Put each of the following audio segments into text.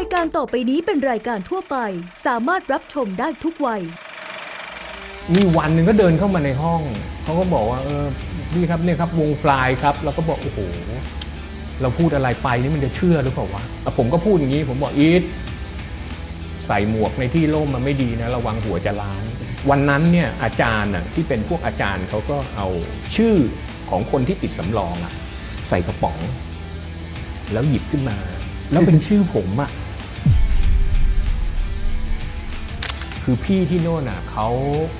ายการต่อไปนี้เป็นรายการทั่วไป สามารถรับชมได้ทุกวัย มีวันหนึ่งก็เดินเข้ามาในห้องเขาก็บอกว่าเออพี่ครับเนี่ยครับวงฟลายครับแล้วก็บอกโอ้โหเราพูดอะไรไปนี่มันจะเชื่อหรือเปล่าวะอะผมก็พูดอย่างนี้ผมบอกอีทใส่หมวกในที่ร่มมันไม่ดีนะระวังหัวจะล้าน วันนั้นเนี่ยอาจารย์น่ะที่เป็นพวกอาจารย์เขาก็เอาชื่อของคนที่ติดสำรองอะใส่กระป๋อง แล้วหยิบขึ้นมา แล้วเป็นชื่อผมอะ คือพี่ที่โน่นอะเขา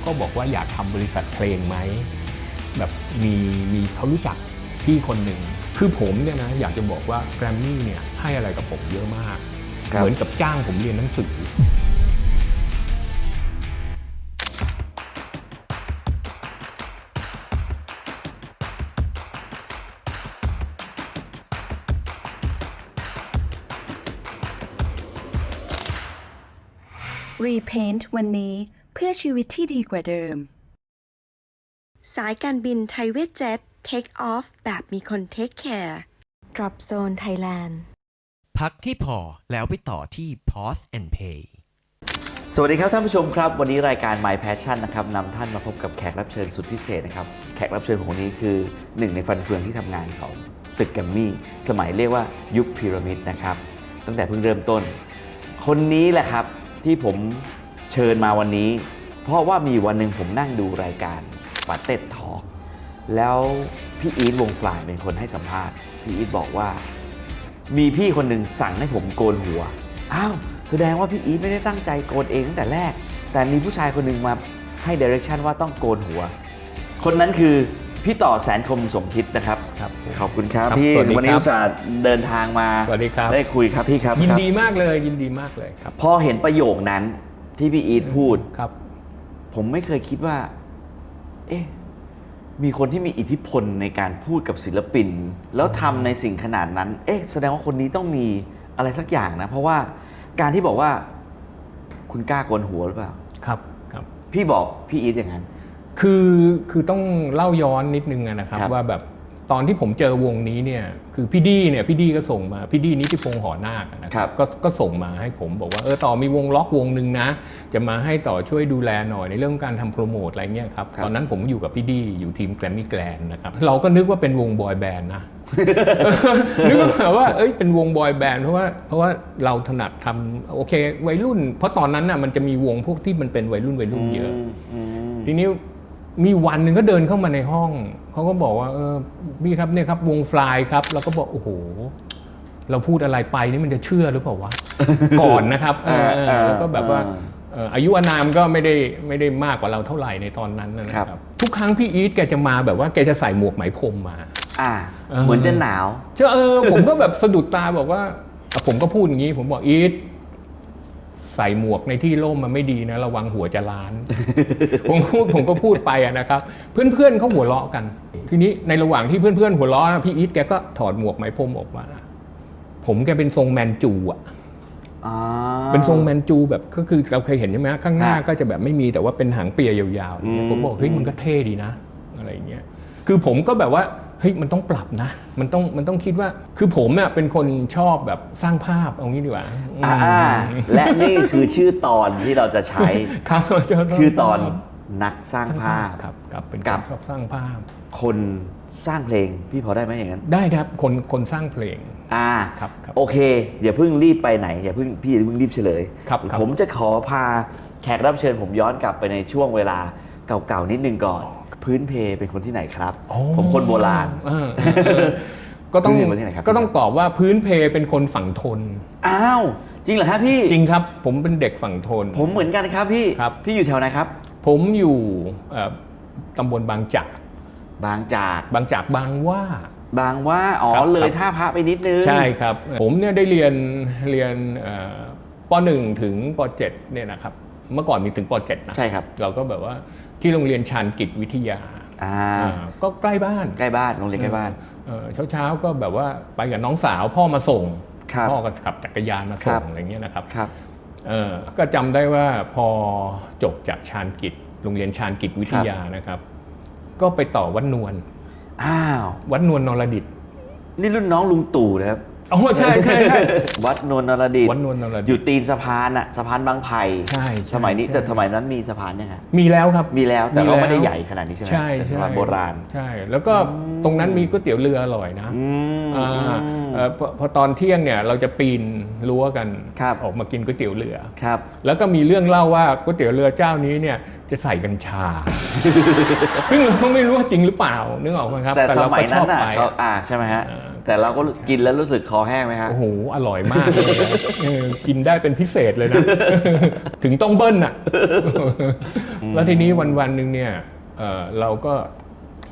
ก็บอกว่าอยากทำบริษัทเพลงไหมแบบมีมีเขารู้จักพี่คนหนึ่งคือผมเนี่ยนะอยากจะบอกว่าแกรมมี่เนี่ยให้อะไรกับผมเยอะมาก ครับ เหมือนกับจ้างผมเรียนหนังสือ Repaint วันนี้เพื่อชีวิตที่ดีกว่าเดิม สายการบินไทยเวทเจ็ต Take Off แบบมีคน Take Care Drop Zone Thailand พักให้พอแล้วไปต่อที่ Pause and Pay สวัสดีครับท่านผู้ชมครับ วันนี้รายการ My Passion นะครับนำท่านมาพบกับแขกรับเชิญสุดพิเศษนะครับ แขกรับเชิญของคนนี้คือหนึ่งในฟันเฟืองที่ทำงานของตึกแกรมมี่สมัยเรียกว่ายุคพีระมิดนะครับ ตั้งแต่เพิ่งเริ่มต้น คนนี้แหละครับที่ผม เชิญมาวันนี้ เพราะว่ามีวันหนึ่งผมนั่งดูรายการปาเต็ดทอแล้วพี่อีทวงฟลายเป็นคนให้สัมภาษณ์ พี่อีทบอกว่า มีพี่คนหนึ่งสั่งให้ผมโกนหัว อ้าวแสดงว่าพี่อีทไม่ได้ตั้งใจโกนเองตั้งแต่แรก แต่มีผู้ชายคนหนึ่งมาให้เดเรคชันว่าต้องโกนหัว คนนั้นคือพี่ต่อแสนคมสมคิดนะครับ ครับผม ขอบคุณครับครับพี่สวัสดีครับ วันนี้อุตส่าห์เดินทางมาสวัสดีครับ ได้คุยครับพี่ครับยินครับดีมากเลยยินดีมากเลยครับ พอเห็นประโยคนั้น ที่พี่อีทพูด ครับ ผมไม่เคยคิดว่า เอ๊ะ มีคนที่มีอิทธิพลในการพูดกับศิลปิน แล้วทำในสิ่งขนาดนั้น เอ๊ะ แสดงว่าคนนี้ต้องมีอะไรสักอย่างนะ เพราะว่าการที่บอกว่า คุณกล้าโกนหัวหรือเปล่า ครับครับ พี่บอกพี่อีทอย่างนั้น คือคือต้องเล่าย้อนนิดนึงอะนะครับ ครับ ว่าแบบ ตอนที่ผมเจอวงนี้เนี่ยคือพี่ดี้เนี่ยพี่ดี้ก็ส่งมาพี่ดี้นิติพงษ์หอนาคอะนะครับก็ก็ส่งมาให้ผมบอกว่าเออต่อมีวงล็อกวงหนึ่งนะ จะมาให้ต่อช่วยดูแลหน่อยในเรื่องการทำโปรโมทอะไรเงี้ยครับตอนนั้นผมอยู่กับพี่ดี้อยู่ทีมแกรมมี่แกรนนะครับเราก็นึกว่าเป็นวงบอยแบนด์นะนึกว่าแบบว่าเอ้ยเป็นวงบอยแบนด์เพราะว่าเพราะว่าเราถนัดทำโอเควัยรุ่น เพราะตอนนั้นน่ะมันจะมีวงพวกที่มันเป็นวัยรุ่นวัยรุ่นเยอะทีนี้ มีวันหนึ่งก็เดินเข้ามาในห้อง เขาก็บอกว่าเออพี่ครับเนี่ยครับวงฟลายครับเราก็บอกโอ้โหเราพูดอะไรไปนี่มันจะเชื่อหรือเปล่าวะ ก่อนนะครับเออเออเออแล้วก็แบบว่าเออเอ่ออายุอานามก็ไม่ได้ไม่ได้มากกว่าเราเท่าไหร่ในตอนนั้นนะคครัรับ บ ทุกครั้งพี่อีทแกจะมาแบบว่าแกจะใส่หมวกไหมพรมมา อ่า เออ เหมือนจะหนาว เชื่อเออ ผมก็แบบสะดุดตาบอกว่าอะผมก็พูดอย่างนี้ ผมบอกอีทใส่หมวกในที่ร่มมันไม่ดีนะระวังหัวจะล้าน ผมพูดผมก็พูดไปอะนะครับ เพื่อนๆเขาหัวเราะกัน ทีนี้ในระหว่างที่เพื่อนๆหัวเราะนะพี่อีทแกก็ถอดหมวกไหมพรมออกมา ผมแกเป็นทรงแมนจูอะอ่าเป็นทรงแมนจูแบบก็คือเราเคยเห็นใช่ไหมข้างหน้าฮะก็จะแบบไม่มีแต่ว่าเป็นหางเปียยาวๆอย่างเงี้ยอืมผมบอกเฮ้ยมันก็เท่ดีนะ อะไรอย่างเงี้ยคือผมก็แบบว่า เฮ้ยมันต้องปรับนะ มันต้องมันต้องคิดว่าคือผมเนี่ยเป็นคนชอบแบบสร้างภาพเอางี้ดีกว่าอ่าอืมและนี่คือชื่อตอนที่เราจะใช้ครับจะต้งคือตอนนักสร้างสร้างภาภาพพครับครับเป็นคกับนชอบสร้างภาพ คนสร้างเพลงพี่พอได้ไหมอย่างนั้น ได้ครับคนคนสร้างเพลงอ่าครับครับโอเค อย่าเพิ่งรีบไปไหนอย่าเพิ่งพี่อย่าเพิ่งรีบเฉลยครับครับผมจะขอพาแขกรับเชิญผมย้อนกลับไปในช่วงเวลาเก่าๆนิดนึงก่อน พื้นเพเป็นคนที่ไหนครับอ๋อผมคนโบราณเออเออก็ต้องพื้นเพเป็นที่ไหนครับก็ต้องตอบว่าพื้นเพเป็นคนฝั่งทน อ้าว จริงเหรอครับพี่ จริงครับ ผมเป็นเด็กฝั่งทน ผมเหมือนกันครับพี่ครับพี่อยู่แถวไหนครับ ผมอยู่เอ่อตำบลบางจาก บางจาก บางจากบางหว่าบางว่า อ๋อครับเลยครับท่าพระไปนิดนึง ใช่ครับ ผมเนี่ยได้เรียนเรียนเอ่อป .1 ถึงป .7 เนี่ยนะครับ เมื่อก่อนมีถึงป .7 นะใช่ครับ เราก็แบบว่าที่โรงเรียนชานกิจวิทยาอ่าอ่าก็ใกล้บ้านใกล้บ้านโรงเรียนใกล้บ้าน เช้าเช้าๆก็แบบว่าไปกับน้องสาวพ่อมาส่งครับพ่อก็ขับจักรยานมาครัส่บงอะไรเงี้ยนะครับครับเออก็จำได้ว่าพอจบจากชานกิจโรงเรียนชานกิจวิทยานะครับ ก็ไปต่อวัดนวลอ้าววัดนวลนรดิตนี่รุ่นน้องลุงตู่นะครับ อ๋อใช่ใช่ใช่ วัดนวลนรดิตวัดนวลนรดิตอยู่ตีนสะพานอะสะพานบางไผ่ใช่ใช่สมัยนี้ใช่ แต่สมัยนั้นมีสะพานยังไงมีแล้วครับมีแล้วแต่มีก็แล้วไม่ได้ใหญ่ขนาดนี้ใช่ไหมใช่เป็นสะใช่พานโบราณใช่ แล้วก็ตรงนั้นมีก๋วยเตี๋ยวเรืออร่อยนะอืม อ่าเอ่อพอพอตอนเที่ยงเนี่ยเราจะปีนรั้วกันครับ ออกมากินก๋วยเตี๋ยวเรือ ครับ แล้วก็มีเรื่องเล่าว่าก๋วยเตี๋ยวเรือเจ้านี้เนี่ย จะใส่กัญชา ซึ่งเราก็ไม่รู้ว่าจริงหรือเปล่านึกออกไหมครับแต่สเรามัยก็ชนั้อนบน่ะไป เขาอ่าใช่ไหมฮะ อ่า แต่เราก็กินแล้วรู้สึกคอแห้งไหมฮะ โอ้โห อร่อยมากเลยนะเออกินได้เป็นพิเศษเลยนะ ถึงต้องเบิ้ลอะ แล้วทีนี้วันวันๆหนึ่งเนี่ยเอ่อเราก็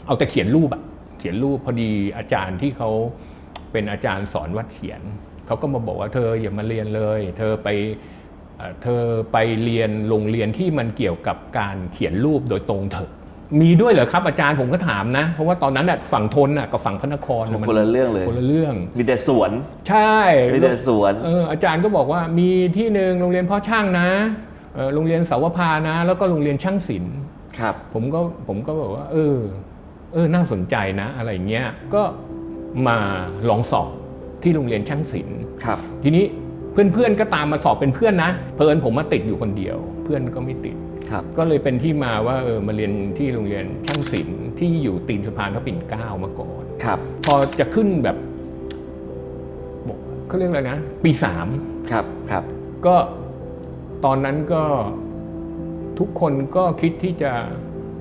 เอาแต่เขียนรูปอะเขียนรูปพอดีอาจารย์ที่เขาเป็นอาจารย์สอนวัดเขียน เขาก็มาบอกว่าเธออย่ามาเรียนเลย เธอไป เอ่อเธอไปเรียนโรงเรียนที่มันเกี่ยวกับการเขียนรูปโดยตรงเถอะ มีด้วยเหรอครับอาจารย์ผมก็ถามนะ เพราะว่าตอนนั้นน่ะฝั่งทนน่ะกับฝั่งพระนครน่ะมัคนละเรื่องเลยคนละเรื่อง มีแต่สวน ใช่มีแต่สวนเอออาจารย์ก็บอกว่ามีที่หนึ่งโรงเรียนพ่อช่างนะเออโรงเรียนเสาวพานะ แล้วก็โรงเรียนช่างศิลป์ครับ ผมก็ผมก็บอกว่า เออ เออน่าสนใจนะ อะไรเงี้ยก็มาลองสอบที่โรงเรียนช่างศิลป์ครับ ทีนี้ เพื่อนๆก็ตามมาสอบเป็นเพื่อนนะเพอิญผมมาติดอยู่คนเดียว เพื่อนก็ไม่ติดครับก็เลยเป็นที่มาว่าเออมาเรียนที่โรงเรียนช่างศิลป์ที่อยู่ตีนสะพานพระปิ่นเกล้ามาก่อนครับพอจะขึ้นแบบบอกเขาเรียกอะไรนะ ปีสามครับครับ ก็ตอนนั้นก็ทุกคนก็คิดที่จะ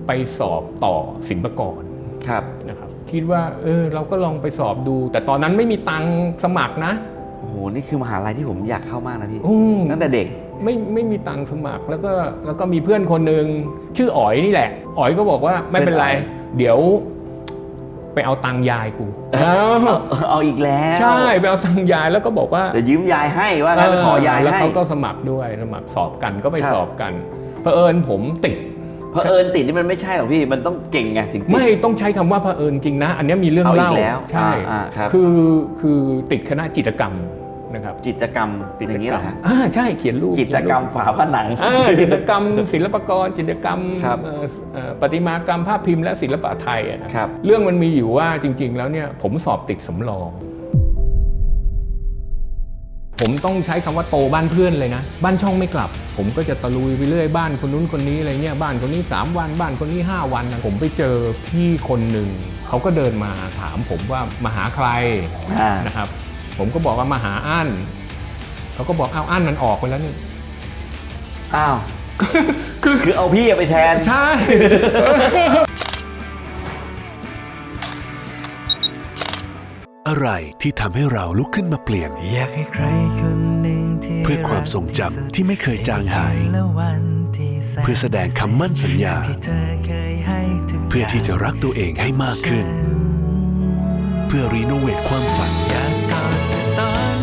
ไปสอบต่อศิลปากรครับนะครับ คิดว่าเออเราก็ลองไปสอบดู แต่ตอนนั้นไม่มีตังค์สมัครนะโอ้โห นี่คือมหาลัยที่ผมอยากเข้ามากนะพี่อืม ตั้งแต่เด็ก ไม่ไม่มีตังค์สมัครแล้วก็แล้วก็มีเพื่อนคนหนึ่งชื่ออ๋อยนี่แหละ อ๋อยก็บอกว่าไม่เป็นไร เพื่อนอ๋อย เดี๋ยว ไปเอาตังค์ยายกูอ้าวเอาอีกแล้วใช่ไปเอาตังค์ยายแล้วก็บอกว่าเดี๋ยวยืมยายให้ว่างั้นขอยายแล้วให้เขาก็สมัครด้วยสมัครสอบกันก็ไปครับสอบกันเผอิญผมติด เพอเอิญติดนี่มันไม่ใช่หรอกพี่มันต้องเก่งไงถึงติด ไม่ต้องใช้คำว่าเผอิญจริงนะ อันเนี้ยมีเรื่องเอาอีกเล่าแล้วใช่อ่าอ่าครับ คือคือติดคณะจิตรกรรม นะครับจิตรกรรมจิอตรย่างนี้กเหรรรอมฮะอ่าใช่เขียนรูปจิตรกรรมเขียนฝาผนังอ่าจิตรกรรม ศิลปากรจิตรกรรมครับเอ่อเอ่อประติมากรรมภาพพิมพ์และศิลปะไทยอะนะครับเรื่องมันมีอยู่ว่าจริง ๆ แล้วเนี่ยผมสอบติดสำรอง ผมต้องใช้คำว่าโตบ้านเพื่อนเลยนะ บ้านช่องไม่กลับ ผมก็จะตะลุยไปเรื่อยบ้านคนนู้นคนนี้อะไรเงี้ยบ้านคนนี้ 3 วัน บ้านคนนี้ 5 วันนะผมไปเจอพี่คนหนึ่งเขาก็เดินมาถามผมว่ามาหาใครอ่านะครับ ผมก็บอกว่ามาหาอั้นเขาก็บอกอ้าวอั้นมันออกไปแล้วนี่อ้าว คือคือเอาพี่ไปแทน ใช่ อะไรที่ทำให้เราลุกขึ้นมาเปลี่ยน อยากให้ใครคนหนึ่งที่เพื่อความทรงจำที่ไม่เคยจางหายและวันที่สนเพื่อแสดงคำมั่นสัญญาที่เธอเคยให้ทุกเพื่อที่จะรักตัวเองให้มากขึ้น เพื่อรีโนเวทความฝัน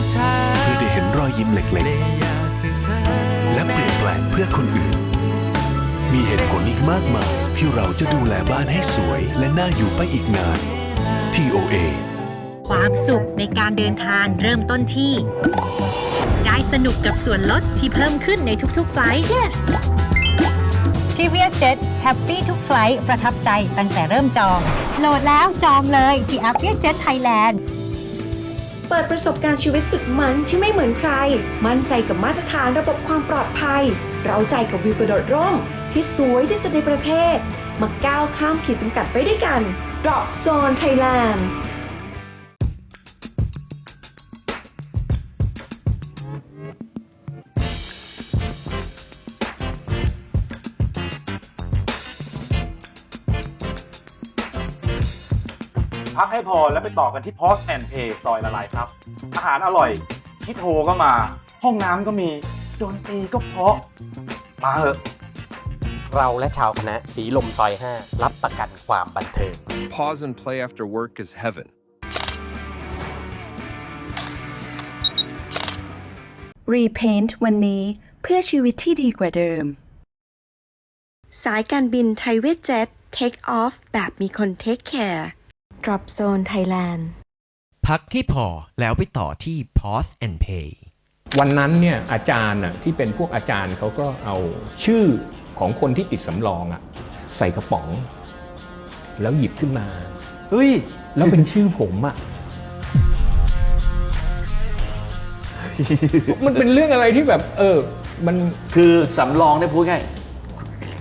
เช้าเพื่อได้เห็นรอยยิ้มเล็กและอยากให้เธอๆและเปลี่ยนแปลงเพื่อคนอื่น มีเหตุผลอีกมากมายที่เราจะดูแลบ้านให้สวย และน่าอยู่ไปอีกนาน TOA ความสุขในการเดินทางเริ่มต้นที่ ได้สนุกกับส่วนลดที่เพิ่มขึ้นในทุกๆไฟล์ yes ที่เวียเจ็ตแฮปปี้ทุกไฟลท์ประทับใจตั้งแต่เริ่มจอง โหลดแล้วจองเลยที่แอปเวียเจ็ตไทยแลนด์ เปิดประสบการณ์ชีวิตสุดมันที่ไม่เหมือนใคร มั่นใจกับมาตรฐานระบบความปลอดภัย เราใจกับวิวกระโดดร่ม ที่สวยที่สุดในประเทศ มาก้าวข้ามขีดจำกัดไปด้วยกัน Drop Zone Thailand พักให้พอแล้วไปต่อกันที่ Post and Pay ซอยละลายซับอาหารอร่อยคิดโทรก็มา ห้องน้ำก็มีดนตรีก็เพราะ มาเหอะเราและชาวคณะสีลมซอย 5 รับประกันความบันเทิง Pause and play after work is heaven. Repaint วันนี้เพื่อชีวิตที่ดีกว่าเดิม สายการบินไทยเวทเจ็ต Take off แบบมีคน Take care Drop Zone Thailand พักให้พอแล้วไปต่อที่ pause and pay วันนั้นเนี่ยอาจารย์น่ะที่เป็นพวกอาจารย์เขาก็เอาชื่อของคนที่ติดสำรองอะใส่กระป๋อง แล้วหยิบขึ้นมา เฮ้ย แล้วเป็นชื่อผมอะมันเป็นเรื่องอะไรที่แบบ เออ มันคือสำรองได้พูดง่าย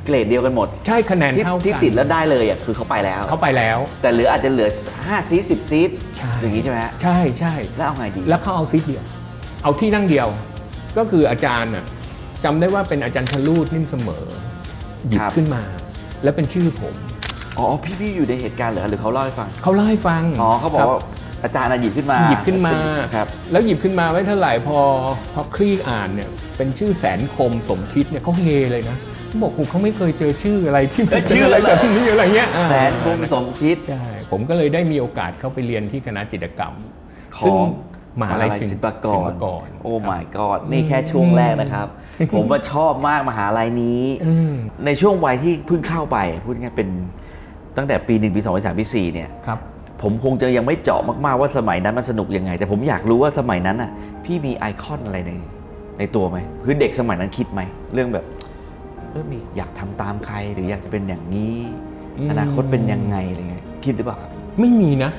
เกรดเดียวกันหมดใช่คะแนนที่เท่ากันที่ติดแล้วได้เลยอะคือเขาไปแล้ว เขาไปแล้ว แต่เหลืออาจจะเหลือ5ซีด10ซีดใช่ อย่างนี้ใช่ไหมฮะใช่ใช่แล้วเอาไงดีแล้วเขาเอาซีทเดียว เอาที่นั่งเดียว ก็คืออาจารย์น่ะจำได้ว่าเป็นอาจารย์ชลูดนิ่มเสมอหยิบครับขึ้นมา แล้วเป็นชื่อผม อ๋อพี่พี่อยู่ในเหตุการณ์เหรอหรือเขาเล่าให้ฟังเขาเล่าให้ฟังอ๋อเขาบอกครัว่าอาจารย์น่ะหยิบขึ้นมาหยิบขึ้นมา ครับ แล้วหยิบขึ้นมาไว้เท่าไหร่พอพอคลี่อ่านเนี่ยเป็นชื่อแสนคมสมคิดเนี่ยเขาเฮเลยนะ เขาบอกโหเขาไม่เคยเจอชื่ออะไรที่มันเอ้ยเป็นชื่ออะไรเหรแบอบนี้อะไรเงี้ยอ่าแสนคมสมคิดใช่ผมก็เลยได้มีโอกาสเข้าไปเรียนที่คณะจิตรกรรมขซึ่องมหาลัยศิลศิลปปากรกรโอ้ my god นี่แค่ช่วงแรกนะครับ ผมว่าชอบมากมหาลัยนี้อืมในช่วงวัยที่เพิ่งเข้าไป พูดง่ายๆเป็นตั้งแต่ปี1ปี2ปี3ปี4เนี่ยครับผมคงจะยังไม่เจาะมากๆว่าสมัยนั้นมันสนุกยังไง แต่ผมอยากรู้ว่าสมัยนั้นอะพี่มีไอคอนอะไรในในตัวไหมคือเด็กสมัยนั้นคิดไหม เรื่องแบบ เออมีอยากทำตามใครหรืออยากจะเป็นอย่างนี้อืมอนาคตเป็นยังไงอะไรเงี้ยคิดหรือเปล่าครับไม่มีนะ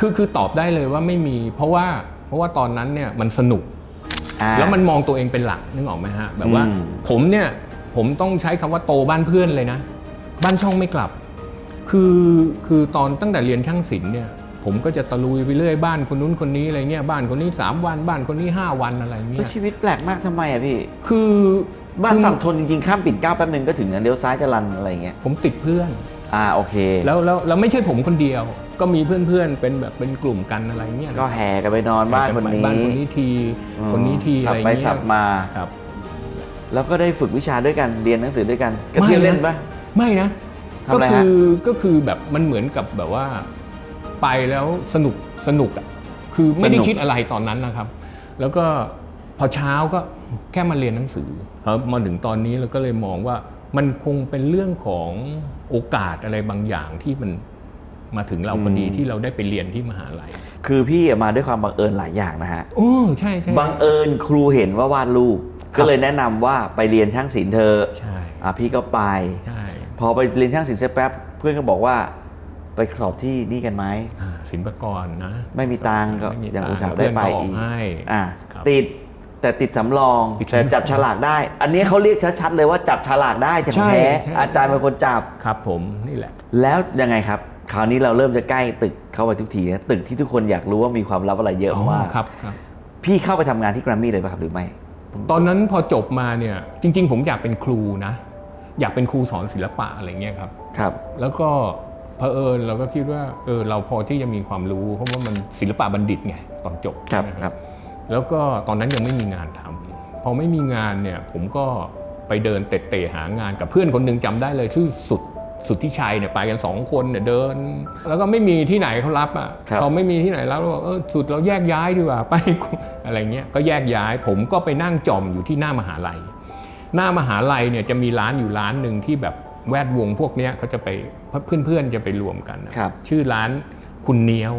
คือคือตอบได้เลยว่าไม่มี เพราะว่าเพราะว่าตอนนั้นเนี่ยมันสนุกอ่าแล้วมันมองตัวเองเป็นหลักนึกออกไหมฮะแบบว่าอืมผมเนี่ยผมต้องใช้คำว่าโตบ้านเพื่อนเลยนะ บ้านช่องไม่กลับ คือคือตอนตั้งแต่เรียนช่างศิลป์เนี่ยผมก็จะตะลุยไปเรื่อยบ้านคนนู้นคนนี้อะไรเงี้ยบ้านคนนี้ 3 วันบ้านคนนี้ 5 วันอะไรเงี้แล้วยชีวิตแปลกมากทำไมอะพี่ คือ บ้านคือฝั่งทนจริงๆข้ามปิ่นเกล้าแป๊บนึงก็ถึงนะเลี้ยวซ้ายจะรันอะไรเงี้ยผมติดเพื่อน อ่าโอเค แล้วแล้วแล้วไม่ใช่ผมคนเดียว ก็มีเพื่อนๆเป็นแบบเป็นกลุ่มกันอะไรเงี้ยก็แห่กันไปนอนบ้านคนนี้บ้านคนนี้ทีอืมคนนี้ทีสัอะบไรไปเงี้ยสับมาครับ แล้วก็ได้ฝึกวิชาด้วยกันเรียนหนังสือด้วยกันก็เที่ยวไม่นะเล่นปะไม่นะทำก็อะไรฮะคือก็คือแบบมันเหมือนกับแบบว่า ไปแล้วสนุกสนุกอะคือไม่ได้คิดอะไรตอนนั้นนะครับ แล้วก็พอเช้าก็ แค่มาเรียนหนังสือพอมาถึงตอนนี้เราก็เลยมองว่ามันคงเป็นเรื่องของโอกาสอะไรบางอย่างที่มันมาถึงเราพอดีที่เราได้ไปเรียนที่มหาลัย คือพี่อะมาด้วยความบังเอิญหลายอย่างนะฮะโอ้ใช่ใช่บังเอิญครูเห็นว่าวาดรูปครับก็เลยแนะนำว่าไปเรียนช่างศิลป์เธอะใช่อะพี่ก็ไปใช่พอไปเรียนช่างศิลป์เสร็จแป๊บเพื่อนก็บอกว่าไปสอบที่นี่กันไหมอ่าศิลปากรนะ ไม่มีตังค์ก็ไม่มียังตังค์อุตส่าห์ได้ไปเพื่อนเขาออกอีกให้อะครับติด แต่ติดสำรองติดแต่สำรองจับฉลากได้ อันนี้เขาเรียกชัดๆเลยว่าจับฉลากได้แต่ใช่แพ้ใช่ อาจารย์เป็นคนจับ ครับผมนี่แหละ แล้วยังไงครับ คราวนี้เราเริ่มจะใกล้ตึกเข้าไปทุกทีนะตึกที่ทุกคนอยากรู้ว่ามีความลับอะไรเยอะมากครับครับ พี่เข้าไปทำงานที่แกรมมี่เลยป่ะครับหรือไม่ ตอนนั้นพอจบมาเนี่ยจริง ๆ ผมอยากเป็นครูนะ อยากเป็นครูสอนศิลปะอะไรเงี้ยครับ ครับ แล้วก็เผอิญเราก็คิดว่าเออเราพอที่จะมีความรู้ เพราะว่ามันศิลปะบัณฑิตไงตอนจบครับนะครับ แล้วก็ตอนนั้นยังไม่มีงานทำพอไม่มีงานเนี่ยผมก็ไปเดินเตะๆหางานกับเพื่อนคนหนึ่งจำได้เลยชื่อสุดสุดที่ชัยเนี่ยไปกันสองคนเนี่ยเดิน แล้วก็ไม่มีที่ไหนเขารับอะครับพอไม่มีที่ไหนรับเราบอกเออสุดเราแยกย้ายดีกว่าไปอะไรเงี้ยก็แยกย้าย ผมก็ไปนั่งจอมอยู่ที่หน้ามหาลัย หน้ามหาลัยเนี่ยจะมีร้านอยู่ร้านหนึ่งที่แบบแวดวงพวกเนี้ยเขาจะไปเพื่อนๆจะไปรวมกันนะครับชื่อร้านคุณเนี้ยว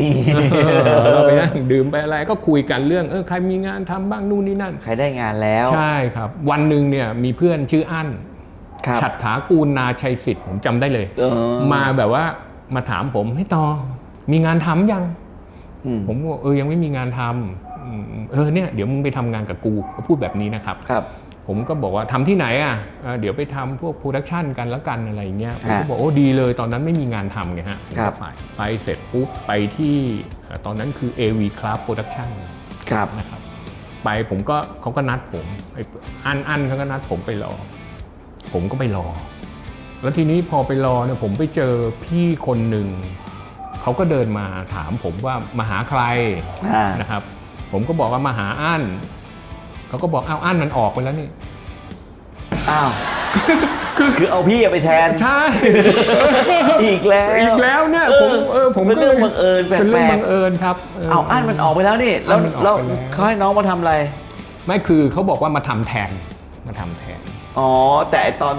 นี่เออเราไปนั่งดื่มไปอะไรก็คุยกันเรื่องเออใครมีงานทำบ้างนู่นนี่นั่น ใครได้งานแล้ว ใช่ครับ วันหนึ่งเนี่ยมีเพื่อนชื่ออั้นครับฉัตรถากูลนาชัยสิทธิ์ผมจำได้เลยเออมาแบบว่ามาถามผมให้ยต่อมีงานทำยังอืมผมก็บอกเออยังไม่มีงานทำอืมเออเนี่ยเดี๋ยวมึงไปทำงานกับกูก็พูดแบบนี้นะครับครับผมก็บอกว่าทำที่ไหนอะเอ่อเดี๋ยวไปทำพวกโปรดักชันกันแล้วกันอะไรอย่างเงี้ยผมก็ฮะบอกโอ้ดีเลยตอนนั้นไม่มีงานทำไงฮะผมครัก็บไปไปเสร็จ ปุ๊บไปที่เอ่อตอนนั้นคือ AV Club Production ครับนะครับ ไปผมก็เขาก็นัดผมไอ้อันอันเขาก็นัดผมไปรอ ผมก็ไปรอ แล้วทีนี้พอไปรอเนี่ยผมไปเจอพี่คนหนึ่งเขาก็เดินมาถามผมว่ามาหาใครอ่านะครับ ผมก็บอกว่ามาหาอันเขาก็บอกอ้าวอันมันออกไปแล้วนี่อ้าว คือเอาพี่ไปแทน ใช่ อีกแล้วอีกแล้วเนี่ยผมเออผมเป็นก็เรื่องบังเอิญแปลกๆเป็นเรื่องบังเอิญครับเอาอันมันออกไปแล้วนี่แล้วอั้นมันออกแล้วไปแล้วเขาให้น้องมาทำอะไร ไม่คือเขาบอกว่ามาทำแทนมาทำแทนอ๋อแต่ไอ้ตอน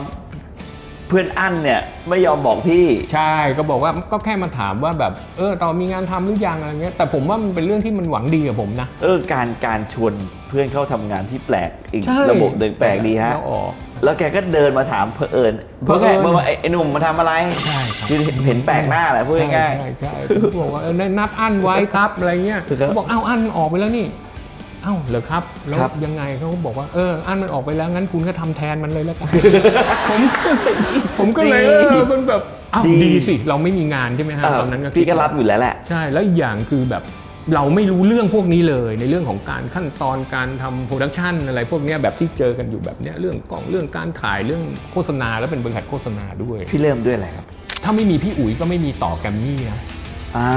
เพื่อนอั้นเนี่ยไม่ยอมบอกพี่ใช่ก็บอกว่าก็แค่มาถามว่าแบบเออตอนมีงานทำหรือยังอะไรเงี้ยแต่ผมว่ามันเป็นเรื่องที่มันหวังดีกับผมนะเออการการชวนเพื่อนเข้าทำงานที่แปลกอีกใช่ระบบหนึ่งแปลกดีฮะ แล้วออกแล้วแกก็เดินมาถามเผอิญเผเพื่อิอญนว่าไอ้ไอ้หนุ่มมาทำอะไรใช่ครับคือเห็นแปลกหน้าแหละพูดง่าย ใช่ใช่ใช่ผมก็บอกว่าเออนัดอั้นไว้ครับอะไรเงี้ยครับเขาบอกอ้าวอั้นออกไปแล้วนี่เอ้าเหรอครับแล้วครับ ยังไงเขาก็บอกว่าเอออันมันออกไปแล้วงั้นคุณก็ทำแทนมันเลยแล้วกัน ผมก็เลยผมก็เลยเออมันแบบอ้าวดีดีสิเราไม่มีงานใช่ไหมฮะเออตอนนั้นก็คิด พี่ก็รับอยู่แล้วแหละ ใช่แล้วอีกอย่างคือแบบ เราไม่รู้เรื่องพวกนี้เลย ในเรื่องของการขั้นตอนการทำโปรดักชันอะไรพวกเนี้ยแบบที่เจอกันอยู่แบบเนี้ยเรื่องกล้องเรื่องการถ่ายเรื่องโฆษณาแล้วเป็นบริษัทโฆษณาด้วย พี่เริ่มด้วยอะไรครับ ถ้าไม่มีพี่อุ๋ยก็ไม่มีต่อแกรมมี่นะอ่า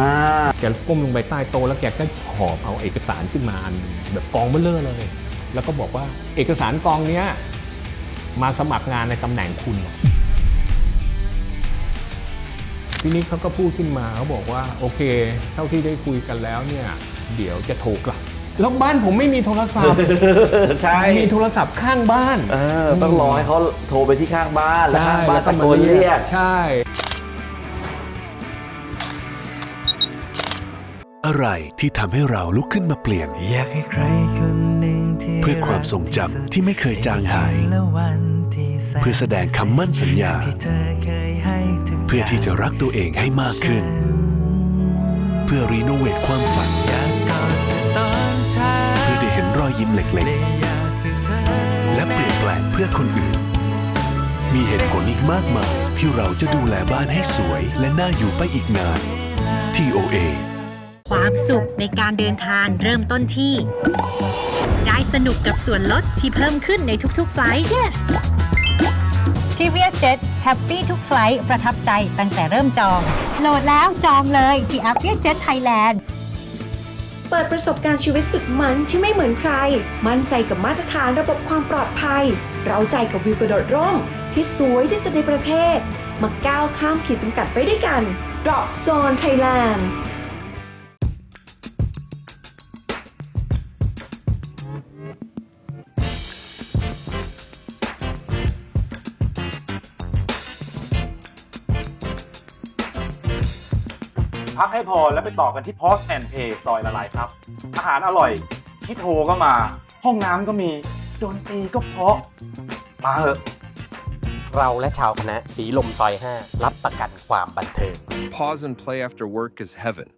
แกก้มลงไปใต้โต๊ะแล้วแกก็หอบเอาเอกสารขึ้นมาอันหนึ่งแบบกองเบลเลอร์เลย แล้วก็บอกว่าเอกสารกองเนี้ยมาสมัครงานในตำแหน่งคุณ ทีนี้เขาก็พูดขึ้นมาเขาบอกว่าโอเค เท่าที่ได้คุยกันแล้วเนี่ยเดี๋ยวจะโทรกลับแล้วบ้านผมไม่มีโทรศัพท์ใช่มีโทรศัพท์ข้างบ้านเออต้องรอให้เขาโทรไปที่ข้างบ้านแล้วใช่ข้างบ้านแล้วก็ตะมาโกนเรียกใช่ อะไรที่ทำให้เราลุกขึ้นมาเปลี่ยนอยากให้ใครคนหนึ่งที่เพื่อความทรงจำที่ไม่เคยจางหายและวันที่สนเพื่อแสดงคำมั่นสัญญา พื่อที่จะรักตัวเองให้มากขึ้น เพื่อรีโนเวทความฝันอยากกอดเธอตอนเช้าเพื่อได้เห็นรอยยิ้มเล็กและอยากให้เธอๆและเปลี่ยนแปลงเพื่อคนอื่น มีเหตุผลอีกมากมายที่เราจะดูแลบ้านให้สวย และน่าอยู่ไปอีกนาน TOA ความสุขในการเดินทางเริ่มต้นที่ ได้สนุกกับส่วนลดที่เพิ่มขึ้นในทุกๆไฟล์ yes ที่เวียเจ็ตแฮปปี้ทุกไฟลท์ประทับใจตั้งแต่เริ่มจอง โหลดแล้วจองเลยที่แอปเวียเจ็ตไทยแลนด์เปิดประสบการณ์ชีวิตสุดมันที่ไม่เหมือนใคร มั่นใจกับมาตรฐานระบบความปลอดภัย เราใจกับวิวกระโดดร่ม ที่สวยที่สุดในประเทศ มาก้าวข้ามขีดจำกัดไปด้วยกัน Drop Zone Thailand ให้พอแล้วไปต่อกันที่ Post and Pay ซอยละลายซับอาหารอร่อยคิดโทรก็มา ห้องน้ำก็มีดนตรีก็เพราะ มาเหอะเราและชาวคณะสีลมซอย 5 รับประกันความบันเทิง Pause and play after work is heaven.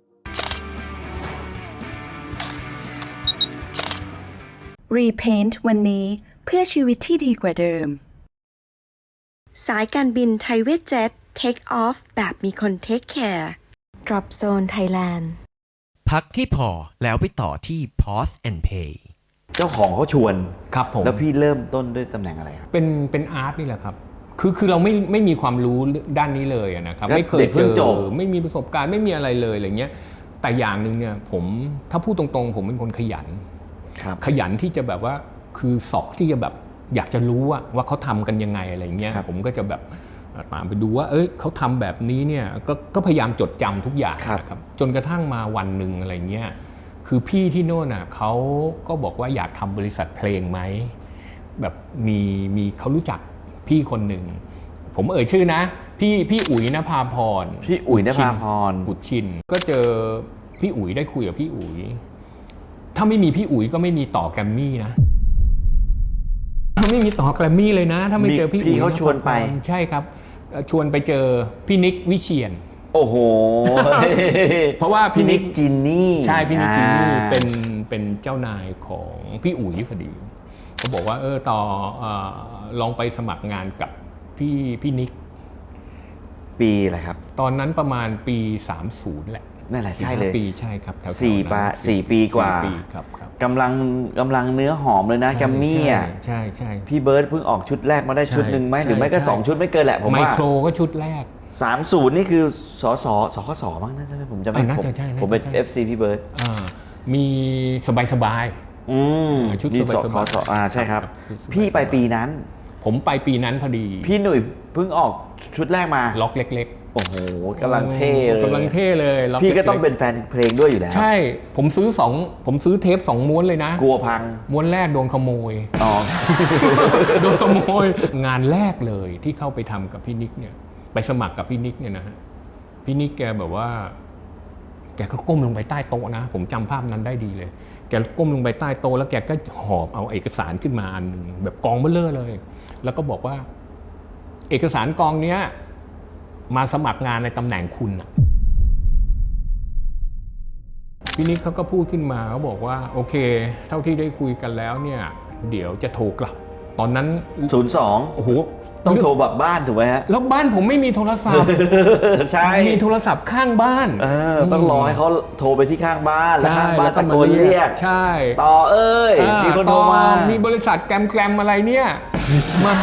Repaint วันนี้เพื่อชีวิตที่ดีกว่าเดิม สายการบินไทยเวทเจ็ต Take off แบบมีคน Take care Drop Zone Thailand พักให้พอแล้วไปต่อที่ pause and pay เจ้าของเขาชวน ครับผม แล้วพี่เริ่มต้นด้วยตำแหน่งอะไรครับเป็นเป็นอาร์ตนี่แหละครับ คือคือเราไม่ไม่มีความรู้ด้านนี้เลยอะนะครับก็ไม่เคยเด็กเพิ่เจงอจบไม่มีประสบการณ์ไม่มีอะไรเลยอะไรเงี้ย แต่อย่างหนึ่งเนี่ยผมถ้าพูดตรงๆ ผมเป็นคนขยัน ครับ ขยันที่จะแบบว่าคือสอบที่จะแบบอยากจะรู้ว่าว่าเขาทำกันยังไงอะไรเงี้ย ครับ ผมก็จะแบบ ตามไปดูว่า เอ้ยเขาทำแบบนี้เนี่ยกก็พยายามจดจำทุกอย่างครับนะครับจนกระทั่งมาวันหนึ่งอะไรเงี้ยคือพี่ที่โน่นอะเขาก็บอกว่าอยากทำบริษัทเพลงไหมแบบมีมีเขารู้จักพี่คนหนึ่งผมเอ่ยชื่อนะ พี่พี่อุ๋ยนภาพรพี่อุ๋ยนภาพรอุดชิน ก็เจอพี่อุ๋ยได้คุยกับพี่อุ๋ย ถ้าไม่มีพี่อุ๋ยก็ไม่มีต่อแกรมมี่นะถ้าไม่มีต่อแกรมมี่เลยนะ ถ้าไม่เจอพี่พี่อุ๋ยเขาชวนไปภาพรใช่ครับเอ่อ ชวนไปเจอพี่นิกวิเชียน โอ้โห เพราะว่าพี่นิกจินนี่ใช่พี่นิกจินนี่อ่าเป็นเป็นเจ้านายของพี่อุ๋ยพอดีเขาบอกว่าเออต่อเอ่อลองไปสมัครงานกับพี่พี่นิก ปีอะไรครับ ตอนนั้นประมาณปี 30แหละนั่นแหละใช่เลยปีใช่ครับแถวๆสี่นั้นปะสี่ปีกว่าสี่ปีครับครับ กำลังกำลังเนื้อหอมเลยนะแกมมี่อะใช่ใช่พี่เบิร์ดเพิ่งออกชุดแรกมาได้ใช่ชุดหนึ่งไหมใช่หรือไม่ก็ใช่สองชุดไม่เกินแหละผมไมว่าโครก็ชุดแรกสามศูนย์นี่คือสสสคสมั้งนะใช่ไหมผมจำไม่อ่าน่าผมจะใช่น่าจะผมเป็นใช่ FC พี่เบิร์ดอ่ามีสบายสบายอืมชุดนี่สบายสสคบายสอ่าใช่ครับชุดสบายพี่ไปปีนั้นๆผมไปปีนั้นพอดี พี่หนุ่ยเพิ่งออกชุดแรกมาล็อกเล็กโอ้โหกำลังเท่เลยกำลังเท่เลยล็พี่ก็ต้องล็เป็นแฟนเพลงด้วยอยู่แล้ว ใช่ผมซื้อสองผมซื้อเทปสองม้วนเลยนะ กลัวพัง ม้วนแรกโดนขโมยอ๋อโดนขโมย งานแรกเลยที่เข้าไปทำกับพี่นิกเนี่ย ไปสมัครกับพี่นิกเนี่ยนะฮะพี่นิกแกแบบว่า แกก็ก้มลงไปใต้โต๊ะนะ ผมจำภาพนั้นได้ดีเลย แกก้มลงไปใต้โต๊ะแล้วแกก็หอบเอาเอกสารขึ้นมาอันหนึ่งแบบกองเบลเลอร์เลย แล้วก็บอกว่า เอกสารกองเนี้ย มาสมัครงานในตำแหน่งคุณอะพี่นิกเขาก็พูดขึ้นมาเขาบอกว่าโอเค เท่าที่ได้คุยกันแล้วเนี่ยเดี๋ยวจะโทรกลับ ตอนนั้น02โอ้โหต้องโทรแบบบ้านถูกไหมฮะแล้วบ้านผมไม่มีโทรศัพท์ใช่มีโทรศัพท์ข้างบ้านเออต้องรอให้เขาโทรไปที่ข้างบ้านแล้วใช่ข้างบ้านแล้วก็ตะมาโกนเรียกใช่ ต่อเอ้ยอ่ามีคนโทรมาต่อมีบริษัทแกรมแกรมอะไรเนี่ยมา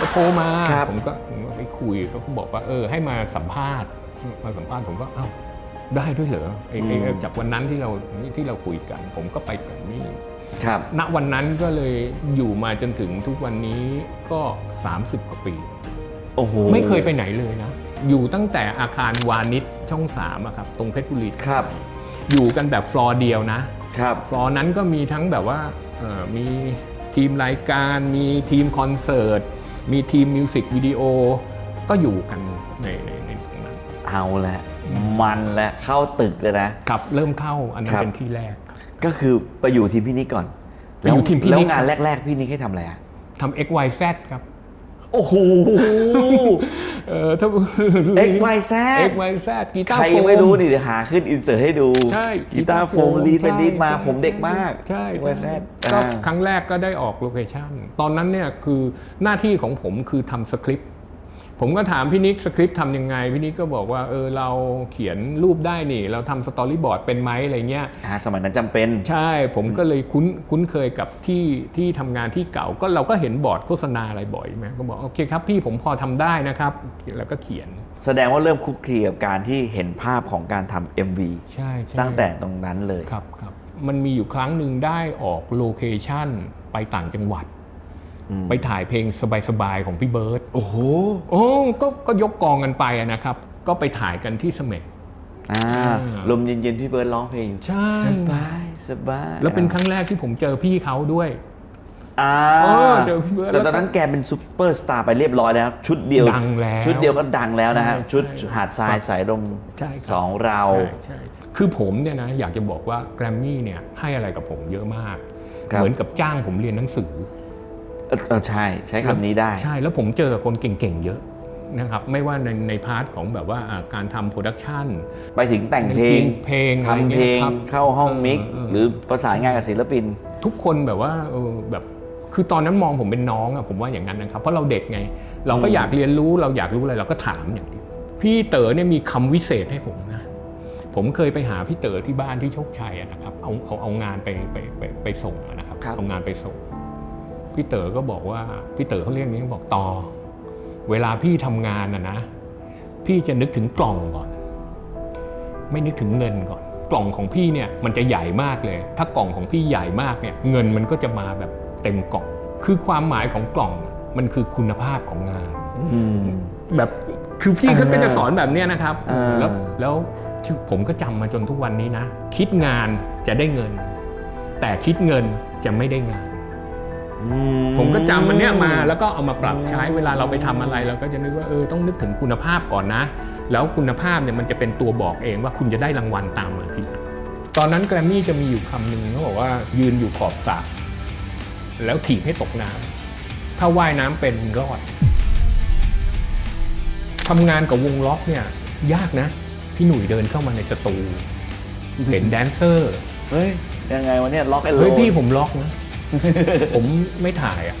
มาโทรมาครับผมก็ผมก็ไป คุยเขาก็บอกว่าเออให้มาสัมภาษณ์มาสัมภาษณ์ผมก็เอ้าได้ด้วยเหรอไอ้ไอ้จากวันนั้นที่เราที่เราคุยกัน ผมก็ไปแบบนี้ครับณวันนั้นก็เลยอยู่มาจนถึงทุกวันนี้ก็ 30 กว่าปีโอ้โหไม่เคยไปไหนเลยนะ อยู่ตั้งแต่อาคารวานิชช่องสามอะครับ ตรงเพชรบุรีครับ อยู่กันแบบฟลอร์เดียวนะครับฟลอร์นั้นก็มีทั้งแบบว่าเอ่อมีทีมรายการ มีทีมคอนเสิร์ต มีทีมมิวสิกวิดีโอ ก็อยู่กันในในในตรงนั้นเอาละมันและเข้าตึกเลยนะครับเริ่มเข้าอันนั้นครับ เป็นที่แรกก็คือไปอยู่ทีมพี่นิกก่อนไปอยู่ทีมพี่นิกแล้วงานแรก ๆ พี่นิกให้ทำอะไรอะทำ XYZ ครับโอ้โห เออถ้า XYZ XYZ กีตาใคร์รโฟยังไม่รู้นี่เดี๋ยวหาขึ้นอินเสิร์ตให้ดูใช่กีตาร์โฟมลีดไปลีดมาผมเด็กมาก ใช่ XYZ ใช่ก็อ่า ครั้งแรกก็ได้ออกโลเคชั่นตอนนั้นเนี่ยคือหน้าที่ของผมคือทำสคริปต์ ผมก็ถามพี่นิกสคริปต์ทำยังไงพี่นิกก็บอกว่าเออเราเขียนรูปได้นี่ เราทำสตอรี่บอร์ดเป็นไหมอะไรเงี้ยอ่าสมัยนั้นจำเป็น ใช่ผมก็เลยคุ้นคุ้นเคยกับที่ที่ทำงานที่เก่าก็เราก็เห็นบอร์ดโฆษณาอะไรบ่อยไหมก็บอกโอเคครับพี่ผมพอทำได้นะครับ แล้วก็เขียน แสดงว่าเริ่มคุกคีกับการที่เห็นภาพของการทำ MV ใช่ใช่ตั้งแต่ตรงนั้นเลยครับครับมันมีอยู่ครั้งหนึ่งได้ออกโลเคชั่นไปต่างจังหวัด ไปถ่ายเพลงสบายๆของพี่เบิร์ตโอ้โหโอ้ก็ก็ยกกองกันไปอะนะครับ ก็ไปถ่ายกันที่เสม็ดอ่าอ่าลมเย็นๆพี่เบิร์ดร้องเพลงอยู่ใช่สบายสบายแล้วเป็นครั้งแรกที่ผมเจอพี่เขาด้วยอ่าเออเจอพี่เบิร์ดแต่ตอนนั้นแกเป็นซุปเปอร์สตาร์ไปเรียบร้อยแล้ว ชุดเดียวดังแล้วชุดเดียวก็ดังแล้วนะฮะใช่ชุดใช่หาดทรายสายลมใช่ครับสองเราใช่ใช่คือผมเนี่ยนะอยากจะบอกว่าแกรมมี่เนี่ยให้อะไรกับผมเยอะมากครับเหมือนกับจ้างผมเรียนหนังสือ เออเออใช่ใช้คำนี้ได้ ใช่ แล้วผมเจอคนเก่งๆเยอะนะครับไม่ว่าในในพาร์ทของแบบว่าอ่าการทำโปรดักชันไปถึงแต่งเพลงเพลงอะไรทำเพลเงี้ยงครับเข้าห้องมิกเออเออหรือประสานงานกับศิลปิน ทุกคนแบบว่าเออแบบคือตอนนั้นมองผมเป็นน้องอะผมว่าอย่างนั้นนะครับ เพราะเราเด็กไง เราก็อืมอยากเรียนรู้เราอยากรู้อะไรเราก็ถามอย่างเดียวพี่เต๋อเนี่ยมีคำวิเศษให้ผมนะผมเคยไปหาพี่เต๋อที่บ้านที่โชคชัยอะนะครับเอาเอาเอางานไปไปไปไปส่งอะนะครับเอางานไปส่ง พี่เต๋อก็บอกว่าพี่เต๋อเขาเรียกอย่างนี้เขาบอกต่อ เวลาพี่ทำงานอะนะ พี่จะนึกถึงกล่องก่อน ไม่นึกถึงเงินก่อน กล่องของพี่เนี่ยมันจะใหญ่มากเลย ถ้ากล่องของพี่ใหญ่มากเนี่ย เงินมันก็จะมาแบบเต็มกล่อง คือความหมายของกล่องมันคือคุณภาพของงานอืมแบบคือพี่เขาเออก็จะสอนแบบเนี้ยนะครับเออแล้วแล้วผมก็จำมาจนทุกวันนี้นะ คิดงานจะได้เงิน แต่คิดเงินจะไม่ได้งานอื ผมก็จำมันเนี้ยมาแล้วก็เอามาปรับใช้เวลาเราไปทำอะไรเราก็จะนึกว่าเออต้องนึกถึงคุณภาพก่อนนะ แล้วคุณภาพเนี่ยมันจะเป็นตัวบอกเองว่าคุณจะได้รางวัลตามมาทีหลังตอนนั้นแกรมมี่จะมีอยู่คำหนึ่งเขาบอกว่ายืนอยู่ขอบสระแล้วถีบให้ตกน้ำถ้าว่ายน้ำเป็นรอดทำงานกับวงล็อกเนี่ยยากนะ พี่หนุ่ยเดินเข้ามาในสตูเห็นแดนเซอร์ เฮ้ยยังไงวะเนี่ยล็อกไอ้โลเฮ้ยพี่ผมล็อกนะ ผมไม่ถ่ายอะ